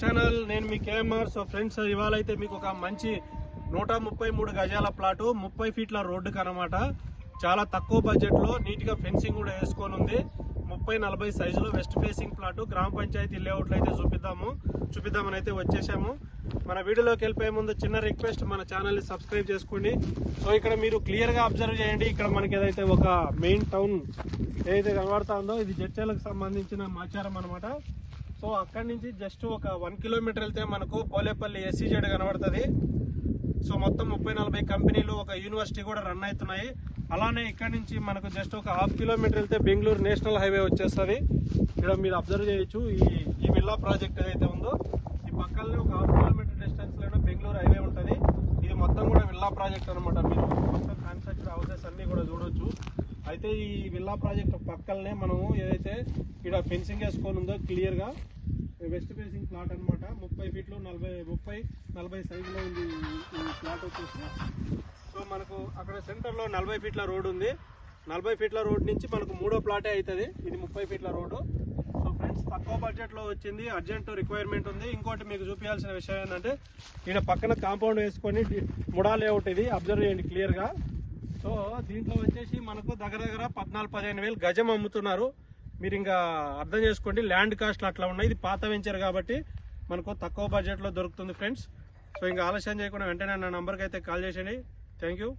Channel నేను మీ KMR so friends ఇవాళ అయితే మీకు ఒక మంచి నూట ముప్పై మూడు గజాల ప్లాటు ముప్పై ఫీట్ల రోడ్డుకి అనమాట చాలా తక్కువ బడ్జెట్లో నీట్గా ఫెన్సింగ్ కూడా వేసుకొని ఉంది. ముప్పై నలభై సైజులో వెస్ట్ ఫేసింగ్ ప్లాటు గ్రామ పంచాయతీ లేఅవుట్లు అయితే చూపిద్దాము. చూపిద్దామని అయితే వచ్చేసాము. మన వీడియోలోకి వెళ్ళిపోయే ముందు చిన్న రిక్వెస్ట్ మన ఛానల్ని సబ్స్క్రైబ్ చేసుకోండి. సో ఇక్కడ మీరు క్లియర్గా అబ్జర్వ్ చేయండి. ఇక్కడ మనకి ఏదైతే ఒక మెయిన్ టౌన్ ఏదైతే కనబడతా ఉందో ఇది జడ్చర్లకు సంబంధించిన మాచారం అనమాట సో అక్కడి నుంచి జస్ట్ ఒక వన్ కిలోమీటర్ వెళ్తే మనకు పోలేపల్లి ఎస్సీజెడ్ కనబడుతుంది. సో మొత్తం ముప్పై నలభై కంపెనీలు ఒక యూనివర్సిటీ కూడా రన్ అవుతున్నాయి. అలానే ఇక్కడ నుంచి మనకు జస్ట్ ఒక హాఫ్ కిలోమీటర్ వెళ్తే బెంగళూరు నేషనల్ హైవే వచ్చేస్తుంది. ఇక్కడ మీరు అబ్జర్వ్ చేయొచ్చు. ఈ ఈ విల్లా ప్రాజెక్ట్ ఏదైతే ఉందో ఈ పక్కనే ఒక హాఫ్ కిలోమీటర్ డిస్టెన్స్లోనే బెంగళూరు హైవే ఉంటుంది. ఇది మొత్తం కూడా విల్లా ప్రాజెక్ట్ అనమాట మీరు. మొత్తం అంటే ఈ విల్లా ప్రాజెక్ట్ పక్కనే మనము ఏదైతే ఇక్కడ ఫెన్సింగ్ వేసుకొని ఉందో క్లియర్గా వెస్ట్ ఫేసింగ్ ప్లాట్ అనమాట ముప్పై ఫీట్లు నలభై ముప్పై నలభై సైజులో ఉంది ఈ- ప్లాట్ వచ్చేసి. సో మనకు అక్కడ సెంటర్లో నలభై ఫీట్ల రోడ్డు ఉంది. నలభై ఫీట్ల రోడ్ నుంచి మనకు మూడో ప్లాటే అవుతుంది. ఇది ముప్పై ఫీట్ల రోడ్డు సో ఫ్రెండ్స్ తక్కువ బడ్జెట్లో వచ్చింది అర్జెంట్ రిక్వైర్మెంట్ ఉంది. ఇంకోటి మీకు చూపించాల్సిన విషయం ఏంటంటే ఇక్కడ పక్కన కాంపౌండ్ వేసుకొని డి- ముడా లేఅవుట్ ఇది అబ్జర్వ్ చేయండి క్లియర్గా సో దీంట్లో వచ్చేసి మనకు దగ్గర దగ్గర పద్నాలుగు పదిహేను వేలు గజం అమ్ముతున్నారు. మీరు ఇంకా అర్థం చేసుకోండి ల్యాండ్ కాస్ట్లు అట్లా ఉన్నాయి. ఇది పాత వెంచర్ కాబట్టి మనకు తక్కువ బడ్జెట్లో దొరుకుతుంది ఫ్రెండ్స్. సో ఇంకా ఆలస్యం చేయకుండా వెంటనే నా నంబర్కి అయితే కాల్ చేసేయండి. Thank you.